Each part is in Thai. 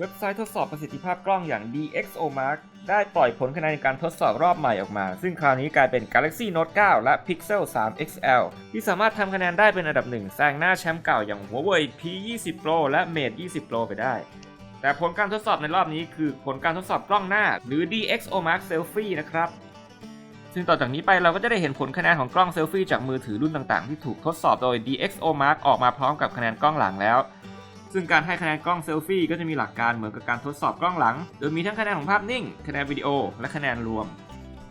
เว็บไซต์ทดสอบประสิทธิภาพกล้องอย่าง DxOMark ได้ปล่อยผลคะแนนในการทดสอบรอบใหม่ออกมา ซึ่งคราวนี้กลายเป็น Galaxy Note 9 และ Pixel 3 XL ที่สามารถทำคะแนนได้เป็นอันดับหนึ่งแซงหน้าแชมป์เก่าอย่าง Huawei P20 Pro และ Mate 20 Pro ไปได้ แต่ผลการทดสอบในรอบนี้คือผลการทดสอบกล้องหน้า หรือ DxOMark Selfie นะครับ ซึ่งต่อจากนี้ไปเราก็จะได้เห็นผลคะแนนของกล้องเซลฟี่จากมือถือรุ่นต่างๆ ที่ถูกทดสอบโดย DxOMark ออกมาพร้อมกับคะแนนกล้องหลังแล้ว ซึ่งการให้คะแนนกล้องเซลฟี่ก็จะมีหลักการเหมือนกับการทดสอบกล้องหลัง โดยมีทั้งคะแนนของภาพนิ่ง คะแนนวิดีโอ และคะแนนรวม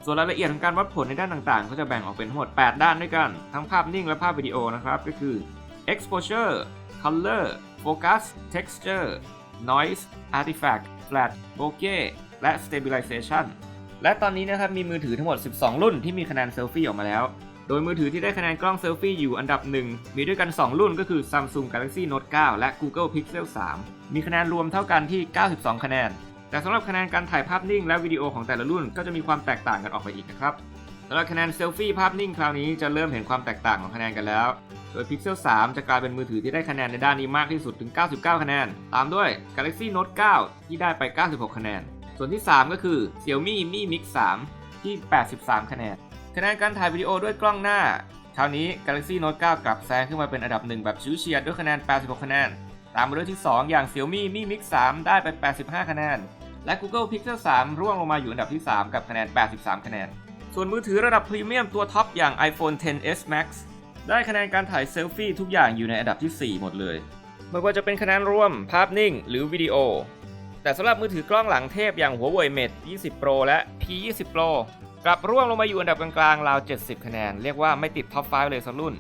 ส่วนรายละเอียดของการวัดผลในด้านต่างๆ ก็จะแบ่งออกเป็นทั้งหมด 8 ด้านด้วยกัน ทั้งภาพนิ่งและภาพวิดีโอนะครับ ก็คือ exposure color focus texture noise artifact flat bokeh และ stabilization และตอนนี้นะครับมีมือถือทั้งหมด 12 รุ่นที่มีคะแนนเซลฟี่ออกมาแล้ว โดยมือถือที่ได้คะแนนกล้องเซลฟี่อยู่อันดับหนึ่งมีด้วยกัน 2 รุ่นก็คือ Samsung Galaxy Note 9 และ Google Pixel 3 มีคะแนนรวมเท่ากันที่ 92 คะแนน แต่สำหรับคะแนนการถ่ายภาพนิ่งและวิดีโอของแต่ละรุ่นก็จะมีความแตกต่างกันออกไปอีกนะครับสำหรับคะแนนเซลฟี่ภาพนิ่งคราวนี้จะเริ่มเห็นความแตกต่างของคะแนนกันแล้ว โดย Pixel 3 จะกลายเป็นมือถือที่ได้คะแนนในด้านนี้มากที่สุดถึง 99 คะแนน ตามด้วย Galaxy Note 9 ที่ได้ไป 96 คะแนน ส่วนที่ 3 ก็คือ Xiaomi Mi Mix 3 ที่ 83 คะแนน คะแนนการถ่ายวิดีโอด้วยกล้องหน้า คราวนี้ Galaxy Note 9 กลับแซงขึ้นมาเป็นอันดับหนึ่งแบบชิวเฉียดด้วยคะแนน 86 คะแนน ตามมาด้วยที่ 2 อย่าง Xiaomi Mi Mix 3 ได้ไป 85 คะแนน และ Google Pixel 3 ร่วงลงมาอยู่อันดับที่ 3 กับคะแนน 83 คะแนน ส่วนมือถือระดับพรีเมียมตัวท็อปอย่าง iPhone 10s Max ได้คะแนนการถ่ายเซลฟี่ทุกอย่างอยู่ในอันดับที่ 4 หมดเลยไม่ว่าจะเป็นคะแนนรวม ภาพนิ่ง หรือวิดีโอ แต่สำหรับมือถือกล้องหลังเทพอย่าง Huawei Mate 20 Pro และ P20 Pro กลับร่วงลงมาอยู่อันดับกลางๆราว 70 คะแนน เรียกว่าไม่ติดท็อป 5 เลยสักรุ่น